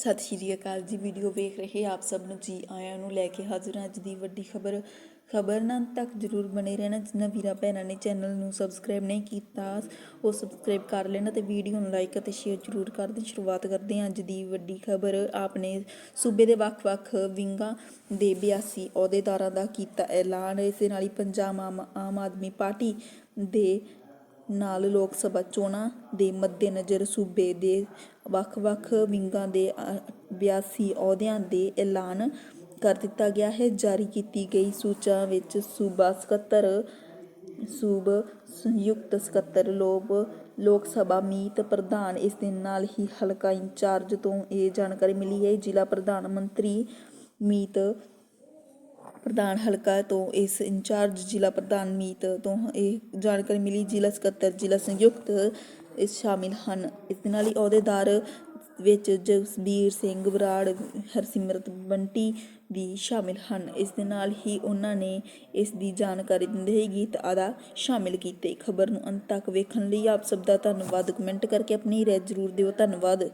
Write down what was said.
ਸਤਿ ਸ਼੍ਰੀ ਅਕਾਲ ਜੀ ਵੀਡੀਓ ਵੇਖ ਰਹੇ ਆਪ ਸਭ ਨੂੰ ਜੀ ਆਇਆਂ ਨੂੰ ਲੈ ਕੇ ਹਾਜ਼ਰ ਹਾਂ ਅੱਜ ਦੀ ਵੱਡੀ ਖਬਰ। ਖਬਰ ਨਾਲ ਤੱਕ ਜਰੂਰ ਬਣੇ ਰਹਿਣਾ ਜਿਨ੍ਹਾਂ ਵੀਰਾਂ ਭੈਣਾਂ ਨੇ ਚੈਨਲ ਨੂੰ ਸਬਸਕ੍ਰਾਈਬ ਨਹੀਂ ਕੀਤਾ, ਉਹ ਸਬਸਕ੍ਰਾਈਬ ਕਰ ਲੈਣਾ ਤੇ ਵੀਡੀਓ ਨੂੰ ਲਾਈਕ ਅਤੇ ਸ਼ੇਅਰ ਜਰੂਰ ਕਰ ਦੇਣ। ਸ਼ੁਰੂਆਤ ਕਰਦੇ ਹਾਂ ਅੱਜ ਦੀ ਵੱਡੀ ਖਬਰ। ਆਪਨੇ ਸੂਬੇ ਦੇ ਵੱਖ-ਵੱਖ ਵਿੰਗਾਂ ਦੇ 82 ਅਹੁਦੇਦਾਰਾਂ ਦਾ ਕੀਤਾ ਐਲਾਨ। ਇਸ ਦੇ ਨਾਲ ਹੀ ਪੰਜਾਬ ਆਮ ਆਮ ਆਦਮੀ ਪਾਰਟੀ ਦੇ ਨਾਲ ਲੋਕ ਸਭਾ ਚੋਣਾਂ ਦੇ ਮੱਦੇਨਜ਼ਰ ਸੂਬੇ ਦੇ ਵੱਖ-ਵੱਖ ਵਿੰਗਾਂ ਦੇ ਅ, 82 ਅਹੁਦਿਆਂ ਦੇ ਐਲਾਨ ਕਰ ਦਿੱਤਾ ਗਿਆ ਹੈ। ਜਾਰੀ ਕੀਤੀ ਗਈ ਸੂਚਾ ਵਿੱਚ ਸੂਬਾ ਸਕੱਤਰ ਸੂਬ ਸੰਯੁਕਤ ਸਕੱਤਰ ਲੋਕ ਲੋਕ ਸਭਾ ਮੀਤ ਪ੍ਰਧਾਨ ਇਸ ਦੇ ਨਾਲ ਹੀ ਹਲਕਾ ਇੰਚਾਰਜ ਤੋਂ ਇਹ ਜਾਣਕਾਰੀ ਮਿਲੀ ਹੈ। ਜ਼ਿਲ੍ਹਾ ਪ੍ਰਧਾਨ ਮੰਤਰੀ ਮੀਤ ਪ੍ਰਧਾਨ ਹਲਕਾ ਤੋਂ ਇਸ ਇੰਚਾਰਜ ਜ਼ਿਲ੍ਹਾ ਪ੍ਰਧਾਨ ਮੀਤ ਤੋਂ ਇਹ ਜਾਣਕਾਰੀ ਮਿਲੀ। ਜ਼ਿਲ੍ਹਾ ਸਕੱਤਰ, ਜ਼ਿਲ੍ਹਾ ਸੰਯੁਕਤ ਇਸ ਸ਼ਾਮਿਲ ਹਨ। ਇਸ ਦੇ ਨਾਲ ਹੀ ਅਹੁਦੇਦਾਰ ਵਿੱਚ ਜਸਬੀਰ ਸਿੰਘ ਬਰਾੜ ਹਰਸਿਮਰਤ ਬੰਟੀ ਵੀ ਸ਼ਾਮਿਲ ਹਨ। ਇਸ ਦੇ ਨਾਲ ਹੀ ਉਹਨਾਂ ਨੇ ਇਸ ਦੀ ਜਾਣਕਾਰੀ ਦਿੰਦੇ ਹੀ ਗੀਤ ਆਦਾ ਸ਼ਾਮਿਲ ਕੀਤੇ। ਖਬਰ ਨੂੰ ਅੰਤ ਤੱਕ ਵੇਖਣ ਲਈ ਆਪ ਸਭ ਦਾ ਧੰਨਵਾਦ। ਕਮੈਂਟ ਕਰਕੇ ਆਪਣੀ ਰਾਏ ਜ਼ਰੂਰ ਦਿਓ। ਧੰਨਵਾਦ।